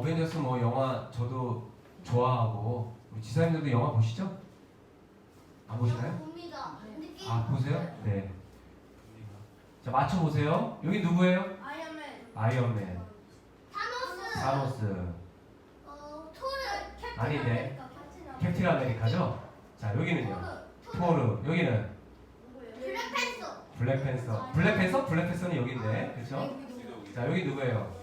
어벤져스 뭐 영화 저도 좋아하고 우리 지사님들도 영화 보시죠? 안 보시나요? 봅니다. 느낌. 아 보세요? 네. 자 맞춰 보세요. 여기 누구예요? 아이언맨. 아이언맨, 타노스. 사노스, 어 토르. 캡틴 아닌데. 아메리카, 캡틴 아메리카. 캡틴 아메리카죠? 자 여기는요. 토르. 토르. 여기는 블랙팬서. 블랙팬서. 블랙팬서? 블랙팬서는 여기 있네. 그렇죠? 자 여기 누구예요?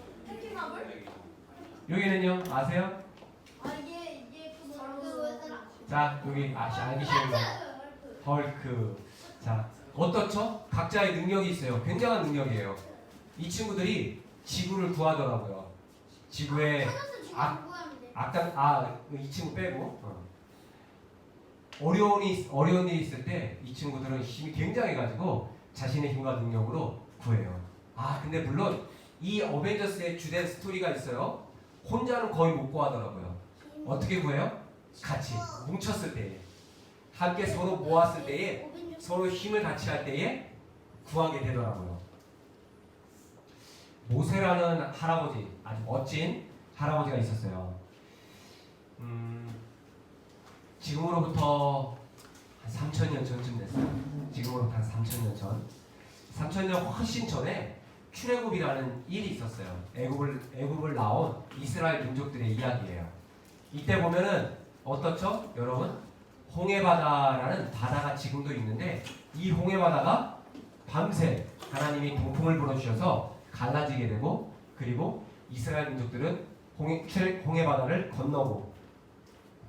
여기는요. 아세요? 얘들아. 자 여기 아시 알기 거. 헐크. 자, 어떻죠? 각자의 능력이 있어요. 굉장한 능력이에요. 이 친구들이 지구를 구하더라고요. 지구에 아. 아까 아이 친구 빼고 어. 어려운 이 어려운 일이 있을 때 이 친구들은 힘이 굉장해 가지고 자신의 힘과 능력으로 구해요. 아 근데 물론 이 어벤져스의 주된 스토리가 있어요. 혼자는 거의 못 구하더라고요. 어떻게 구해요? 같이 뭉쳤을 때에 함께 서로 모았을 때에 서로 힘을 같이 할 때에 구하게 되더라고요. 모세라는 할아버지, 아주 멋진 할아버지가 있었어요. 음, 지금으로부터 한 3천 년 전쯤 됐어요. 지금으로부터 한 3천 년 전. 3천 년 훨씬 전에 출애굽이라는 일이 있었어요. 애굽을 애굽을 나온 이스라엘 민족들의 이야기예요. 이때 보면은 어떻죠, 여러분? 홍해바다라는 바다가 지금도 있는데 이 홍해바다가 밤새 하나님이 동풍을 불어주셔서 갈라지게 되고 그리고 이스라엘 민족들은 홍해, 출- 홍해바다를 건너고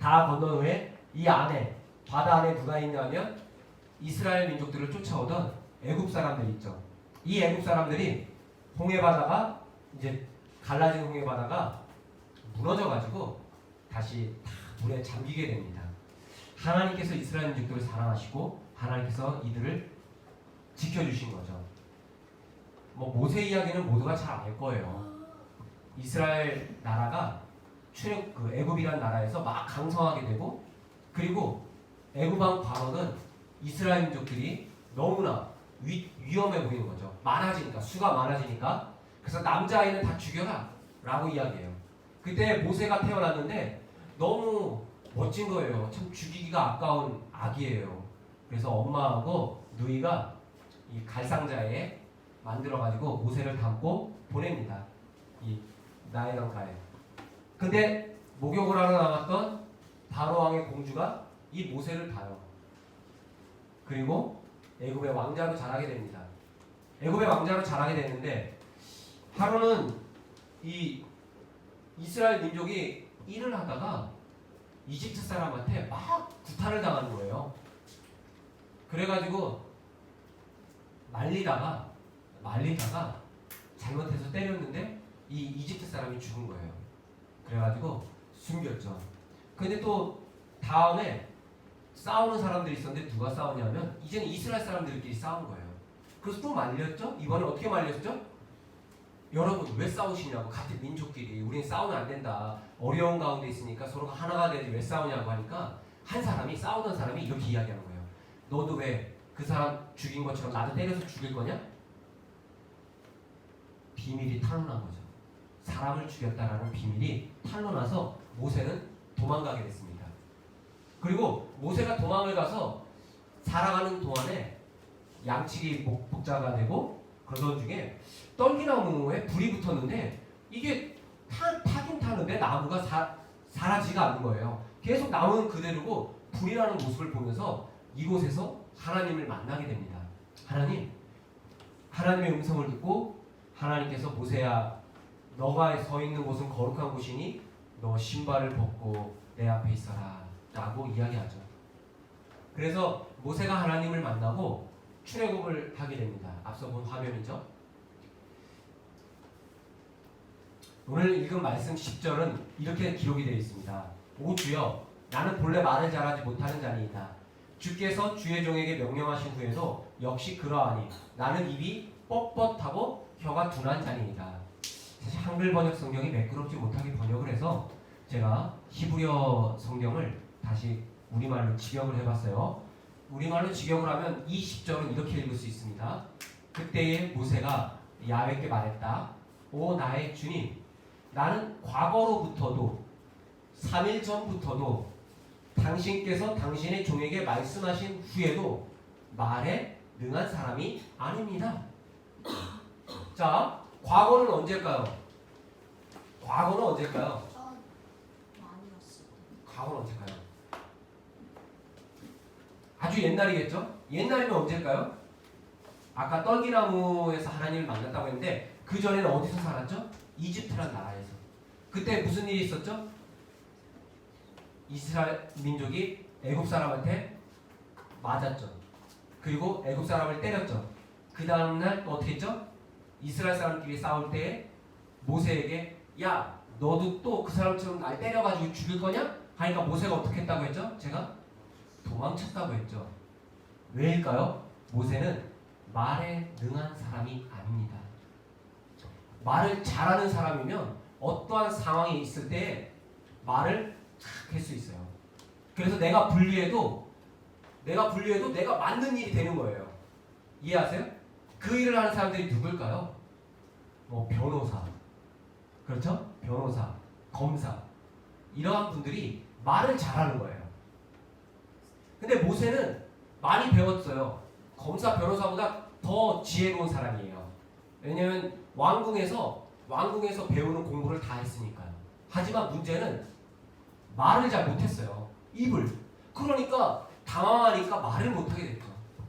다 건넌 후에 이 안에 바다 안에 누가 있냐면 이스라엘 민족들을 쫓아오던 애굽 사람들이 있죠. 이 애굽 사람들이 홍해 바다가 이제 갈라진 홍해 바다가 무너져 가지고 다시 다 물에 잠기게 됩니다. 하나님께서 이스라엘 민족들을 사랑하시고 하나님께서 이들을 지켜주신 거죠. 뭐 모세 이야기는 모두가 잘 알 거예요. 이스라엘 나라가 출애 그 애굽이라는 나라에서 막 강성하게 되고 그리고 애굽 왕 바로는 이스라엘 민족들이 너무나 위, 위험해 보이는 거죠. 많아지니까 수가 많아지니까 그래서 남자아이는 다 죽여라 라고 이야기해요. 그때 모세가 태어났는데 너무 멋진 거예요. 참 죽이기가 아까운 아기예요. 그래서 엄마하고 누이가 이 갈상자에 만들어 가지고 모세를 담고 보냅니다. 이 나일강가에. 근데 목욕을 하러 나갔던 바로 왕의 공주가 이 모세를 봐요. 그리고 애굽의 왕자로 자라게 됩니다. 애굽의 왕자로 자라게 되는데 하루는 이 이스라엘 민족이 일을 하다가 이집트 사람한테 막 구타를 당하는 거예요. 그래가지고 말리다가 말리다가 잘못해서 때렸는데 이 이집트 사람이 죽은 거예요. 그래가지고 숨겼죠. 근데 또 다음에 싸우는 사람들이 있었는데 누가 싸우냐면 이제는 이스라엘 사람들끼리 싸운 거예요. 그래서 또 말렸죠? 이번에 어떻게 말렸죠? 여러분 왜 싸우시냐고 같은 민족끼리 우린 싸우면 안 된다. 어려운 가운데 있으니까 서로가 하나가 되지 왜 싸우냐고 하니까 한 사람이 싸우던 사람이 이렇게 이야기하는 거예요. 너도 왜 그 사람 죽인 것처럼 나도 때려서 죽일 거냐? 비밀이 탄로난 거죠. 사람을 죽였다라는 비밀이 탄로나서 모세는 도망가게 됐습니다. 그리고 모세가 도망을 가서 살아가는 동안에 양치기 복- 복자가 되고 그러던 중에 떨기나무에 불이 붙었는데 이게 타, 타긴 타는데 나무가 사, 사라지가 않는 거예요. 계속 나무는 그대로고 불이 나는 모습을 보면서 이곳에서 하나님을 만나게 됩니다. 하나님, 하나님의 음성을 듣고 하나님께서 모세야, 너가 서 있는 곳은 거룩한 곳이니 너 신발을 벗고 내 앞에 있어라 라고 이야기하죠. 그래서 모세가 하나님을 만나고 출애굽을 하게 됩니다. 앞서 본 화면이죠. 오늘 읽은 말씀 10절은 이렇게 기록이 되어 있습니다. 오 주여 나는 본래 말을 잘하지 못하는 자니이다. 주께서 주의 종에게 명령하신 후에도 역시 그러하니 나는 입이 뻣뻣하고 혀가 둔한 자니이다. 사실 한글 번역 성경이 매끄럽지 못하게 번역을 해서 제가 히브리어 성경을 다시 우리말로 직역을 해봤어요. 우리말로 직역을 하면 이 10절은 이렇게 읽을 수 있습니다. 그때에 모세가 야훼께 말했다. 오 나의 주님, 나는 과거로부터도 3일 전부터도 당신께서 당신의 종에게 말씀하신 후에도 말에 능한 사람이 아닙니다. 자, 과거는 언제일까요? 과거는 언제일까요? 과거는 언제일까요? 아주 옛날이겠죠? 옛날이면 언제일까요? 아까 떨기나무에서 하나님을 만났다고 했는데 그 전에는 어디서 살았죠? 이집트란 나라에서. 그때 무슨 일이 있었죠? 이스라엘 민족이 애굽 사람한테 맞았죠. 그리고 애굽 사람을 때렸죠. 그 다음 날 어떻게 했죠? 이스라엘 사람끼리 싸울 때 모세에게 야 너도 또 그 사람처럼 날 때려가지고 죽일 거냐? 하니까 모세가 어떻게 했다고 했죠? 제가 도망쳤다고 했죠. 왜일까요? 모세는 말에 능한 사람이 아닙니다. 말을 잘하는 사람이면 어떠한 상황이 있을 때 말을 할수 있어요. 그래서 내가 분리해도 내가 분리해도 내가 맞는 일이 되는 거예요. 이해하세요? 그 일을 하는 사람들이 누굴까요? 뭐 변호사, 그렇죠? 변호사, 검사 이러한 분들이 말을 잘하는 거예요. 근데 모세는 많이 배웠어요. 검사, 변호사보다 더 지혜로운 사람이에요. 왜냐면 왕궁에서 왕궁에서 배우는 공부를 다 했으니까요. 하지만 문제는 말을 잘 못했어요. 입을. 그러니까 당황하니까 말을 못하게 됐죠.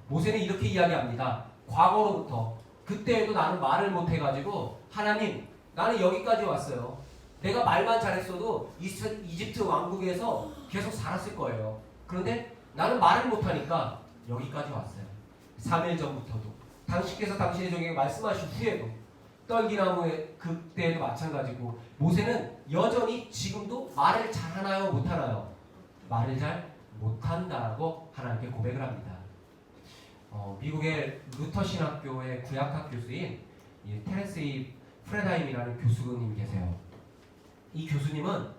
모세는 이렇게 이야기합니다. 과거로부터 그때에도 나는 말을 못해가지고 하나님 나는 여기까지 왔어요. 내가 말만 잘했어도 이집트 왕국에서 계속 살았을 거예요. 그런데 나는 말을 못하니까 여기까지 왔어요. 3일 전부터도 당신께서 당신의 종에게 말씀하신 후에도 떨기나무의 그때도 마찬가지고 모세는 여전히 지금도 말을 잘하나요 못하나요? 말을 잘 못한다고 하나님께 고백을 합니다. 어, 미국의 루터 신학교의 구약학 교수인 이 테레스이 프레다임이라는 교수님 계세요. 이 교수님은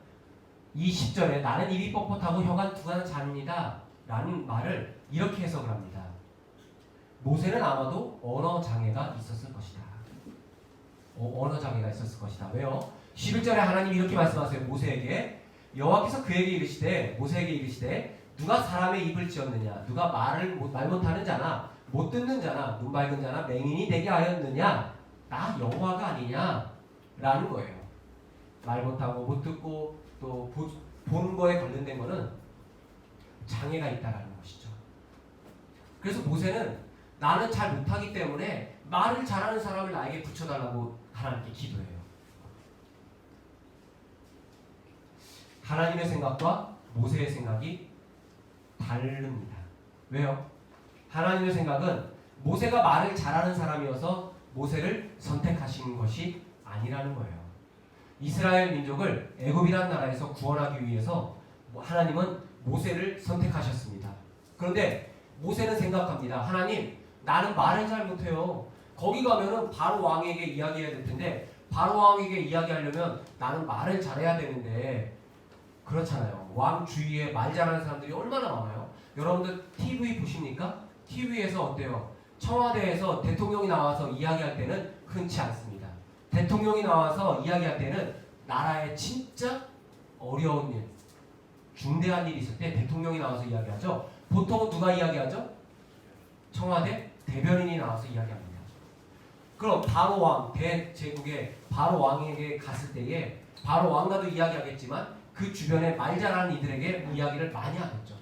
이 10절에 나는 입이 뻣뻣하고 혀가 두가 잡니다 라는 말을 이렇게 해석을 합니다. 모세는 아마도 언어 장애가 있었을 것이다. 어, 언어 장애가 있었을 것이다. 왜요? 11절에 하나님이 이렇게 말씀하세요. 모세에게 여호와께서 그에게 이르시되 모세에게 이르시되 누가 사람의 입을 지었느냐 누가 말을 못- 말 못하는 자나 못 듣는 자나 눈 밝은 자나 맹인이 되게 하였느냐 나 여호와가 아니냐 라는 거예요. 말 못하고 못 듣고 또 보, 보는 거에 관련된 거는 장애가 있다라는 것이죠. 그래서 모세는 나는 잘 못하기 때문에 말을 잘하는 사람을 나에게 붙여달라고 하나님께 기도해요. 하나님의 생각과 모세의 생각이 다릅니다. 왜요? 하나님의 생각은 모세가 말을 잘하는 사람이어서 모세를 선택하신 것이 아니라는 거예요. 이스라엘 민족을 애굽이라는 나라에서 구원하기 위해서 하나님은 모세를 선택하셨습니다. 그런데 모세는 생각합니다. 하나님, 나는 말을 잘 못해요. 거기 가면은 바로 왕에게 이야기해야 될 텐데 바로 왕에게 이야기하려면 나는 말을 잘해야 되는데 그렇잖아요. 왕 주위에 말 잘하는 사람들이 얼마나 많아요. 여러분들 TV 보십니까? TV에서 어때요? 청와대에서 대통령이 나와서 이야기할 때는 흔치 않습니다. 대통령이 나와서 이야기할 때는 나라에 진짜 어려운 일, 중대한 일이 있을 때 대통령이 나와서 이야기하죠. 보통 누가 이야기하죠? 청와대 대변인이 나와서 이야기합니다. 그럼 바로 왕 대제국의 바로 왕에게 갔을 때에 바로 왕과도 이야기하겠지만 그 주변에 말 잘하는 이들에게 이야기를 많이 하겠죠.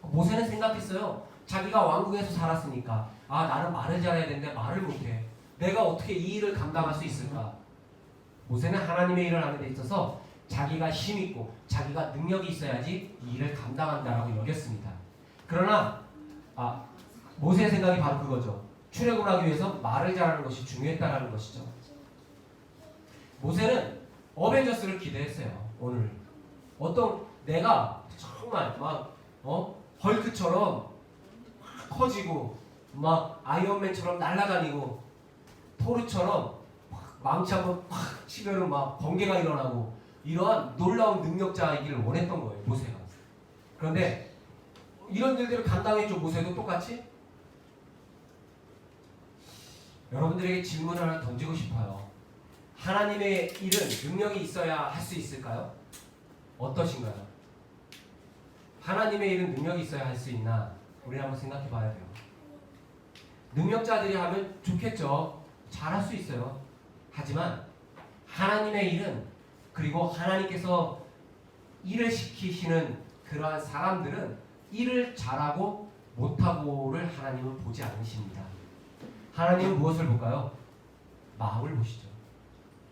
모세는 생각했어요. 자기가 왕국에서 살았으니까 아 나는 말을 잘해야 되는데 말을 못해. 내가 어떻게 이 일을 감당할 수 있을까? 모세는 하나님의 일을 하는 데 있어서 자기가 힘 있고 자기가 능력이 있어야지 이 일을 감당한다라고 여겼습니다. 그러나 아 모세의 생각이 바로 그거죠. 출애굽을 하기 위해서 말을 잘하는 것이 중요했다라는 것이죠. 모세는 어벤져스를 기대했어요. 오늘 어떤 내가 정말 막 어? 헐크처럼 막 커지고 막 아이언맨처럼 날아다니고 토르처럼 막 망치 한번 팍 치면은 막 번개가 일어나고 이러한 놀라운 능력자이기를 원했던 거예요 모세가. 그런데 이런 일들을 감당했죠 모세도 똑같이. 여러분들에게 질문을 하나 던지고 싶어요. 하나님의 일은 능력이 있어야 할 수 있을까요? 어떠신가요? 하나님의 일은 능력이 있어야 할 수 있나? 우리 한번 생각해 봐야 돼요. 능력자들이 하면 좋겠죠. 잘할 수 있어요. 하지만 하나님의 일은 그리고 하나님께서 일을 시키시는 그러한 사람들은 일을 잘하고 못하고를 하나님은 보지 않으십니다. 하나님은 무엇을 볼까요? 마음을 보시죠.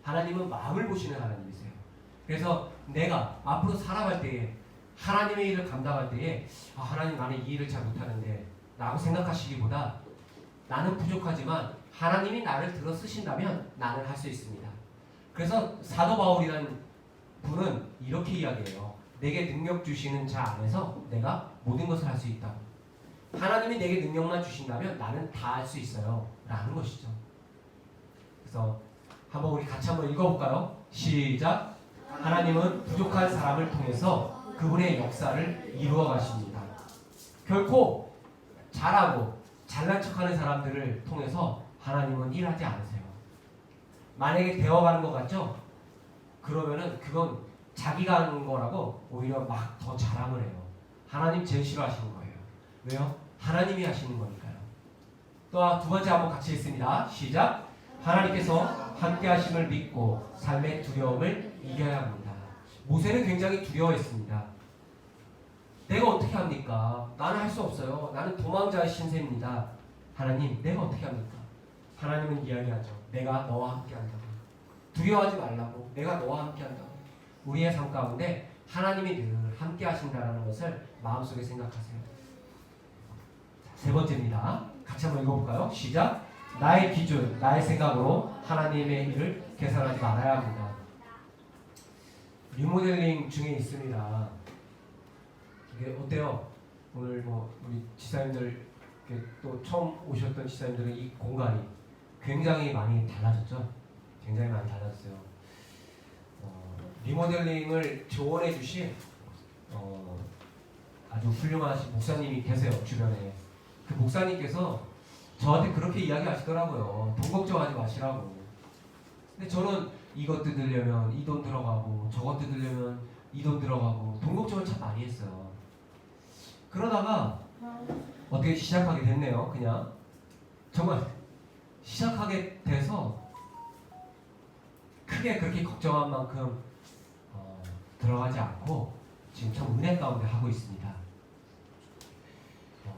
하나님은 마음을 보시는 하나님이세요. 그래서 내가 앞으로 살아갈 때에 하나님의 일을 감당할 때에 아, 하나님 나는 이 일을 잘 못하는데 라고 생각하시기보다 나는 부족하지만 하나님이 나를 들어 쓰신다면 나는 할 수 있습니다. 그래서 사도 바울이라는 분은 이렇게 이야기해요. 내게 능력 주시는 자 안에서 내가 모든 것을 할 수 있다. 하나님이 내게 능력만 주신다면 나는 다 할 수 있어요. 라는 것이죠. 그래서 한번 우리 같이 한번 읽어볼까요? 시작. 하나님은 부족한 사람을 통해서 그분의 역사를 이루어 가십니다. 결코 잘하고 잘난 척하는 사람들을 통해서 하나님은 일하지 않으세요. 만약에 되어가는 것 같죠? 그러면은 그건 자기가 하는 거라고 오히려 막 더 자랑을 해요. 하나님 제일 싫어하시는 거예요. 왜요? 하나님이 하시는 거니까요. 또 두 번째 한번 같이 읽습니다. 시작. 하나님께서 함께 하심을 믿고 삶의 두려움을 이겨야 합니다. 모세는 굉장히 두려워했습니다. 내가 어떻게 합니까? 나는 할 수 없어요. 나는 도망자의 신세입니다. 하나님, 내가 어떻게 합니까? 하나님은 이야기하죠. 내가 너와 함께 한다고. 두려워하지 말라고. 내가 너와 함께 한다고. 우리의 삶 가운데 하나님이 늘 함께 하신다는 것을 마음속에 생각하세요. 자, 세 번째입니다. 같이 한번 읽어볼까요? 시작. 나의 기준, 나의 생각으로 하나님의 일을 계산하지 말아야 합니다. 리모델링 중에 있습니다. 이게 어때요? 오늘 뭐 우리 지사님들 또 처음 오셨던 지사님들은 이 공간이 굉장히 많이 달라졌죠. 굉장히 많이 달라졌어요. 어, 리모델링을 조언해 주신 어, 아주 훌륭하신 목사님이 계세요 주변에. 그 목사님께서 저한테 그렇게 이야기하시더라고요. 돈 걱정하지 마시라고. 근데 저는 이것 뜯으려면 이 돈 들어가고 저것 뜯으려면 이 돈 들어가고 돈 걱정을 참 많이 했어요. 그러다가 어떻게 시작하게 됐네요. 그냥 정말 시작하게 돼서 크게 그렇게 걱정한 만큼 어, 들어가지 않고 지금 참 은혜 가운데 하고 있습니다. 어,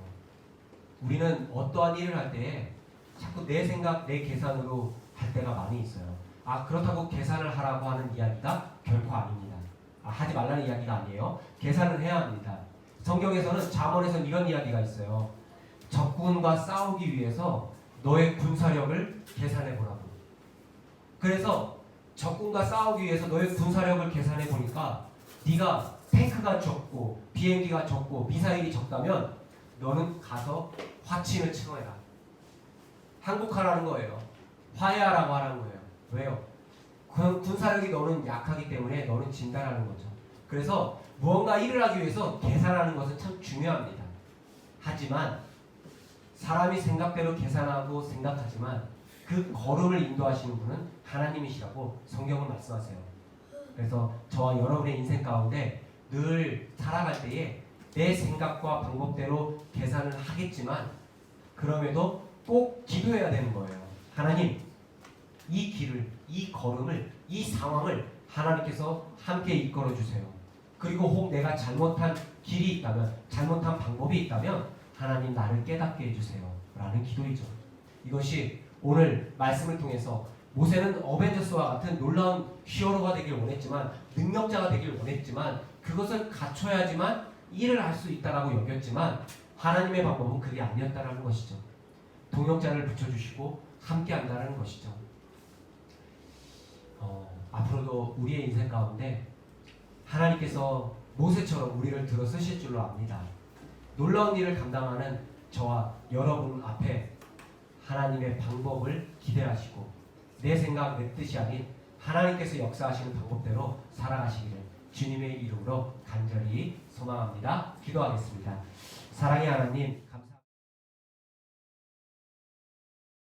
우리는 어떠한 일을 할 때에 자꾸 내 생각, 내 계산으로 할 때가 많이 있어요. 아 그렇다고 계산을 하라고 하는 이야기가 결코 아닙니다. 아, 하지 말라는 이야기가 아니에요. 계산을 해야 합니다. 성경에서는 잠언에서는 이런 이야기가 있어요. 적군과 싸우기 위해서 너의 군사력을 계산해 보라고. 그래서 적군과 싸우기 위해서 너의 군사력을 계산해 보니까 네가 탱크가 적고 비행기가 적고 미사일이 적다면 너는 가서 화친을 치러해라. 항복하라는 거예요. 화해하라고 하라는 거예요. 왜요? 그 군사력이 너는 약하기 때문에 너는 진다라는 거죠. 그래서 무언가 일을 하기 위해서 계산하는 것은 참 중요합니다. 하지만 사람이 생각대로 계산하고 생각하지만 그 걸음을 인도하시는 분은 하나님이시라고 성경은 말씀하세요. 그래서 저와 여러분의 인생 가운데 늘 살아갈 때에 내 생각과 방법대로 계산을 하겠지만 그럼에도 꼭 기도해야 되는 거예요. 하나님, 이 길을, 이 걸음을, 이 상황을 하나님께서 함께 이끌어 주세요. 그리고 혹 내가 잘못한 길이 있다면, 잘못한 방법이 있다면 하나님 나를 깨닫게 해주세요. 라는 기도이죠. 이것이 오늘 말씀을 통해서 모세는 어벤져스와 같은 놀라운 히어로가 되길 원했지만 능력자가 되길 원했지만 그것을 갖춰야지만 일을 할 수 있다라고 여겼지만 하나님의 방법은 그게 아니었다라는 것이죠. 동역자를 붙여주시고 함께한다라는 것이죠. 어, 앞으로도 우리의 인생 가운데 하나님께서 모세처럼 우리를 들어 쓰실 줄로 압니다. 놀라운 일을 감당하는 저와 여러분 앞에 하나님의 방법을 기대하시고 내 생각 내 뜻이 아닌 하나님께서 역사하시는 방법대로 살아가시기를 주님의 이름으로 간절히 소망합니다. 기도하겠습니다. 사랑의 하나님.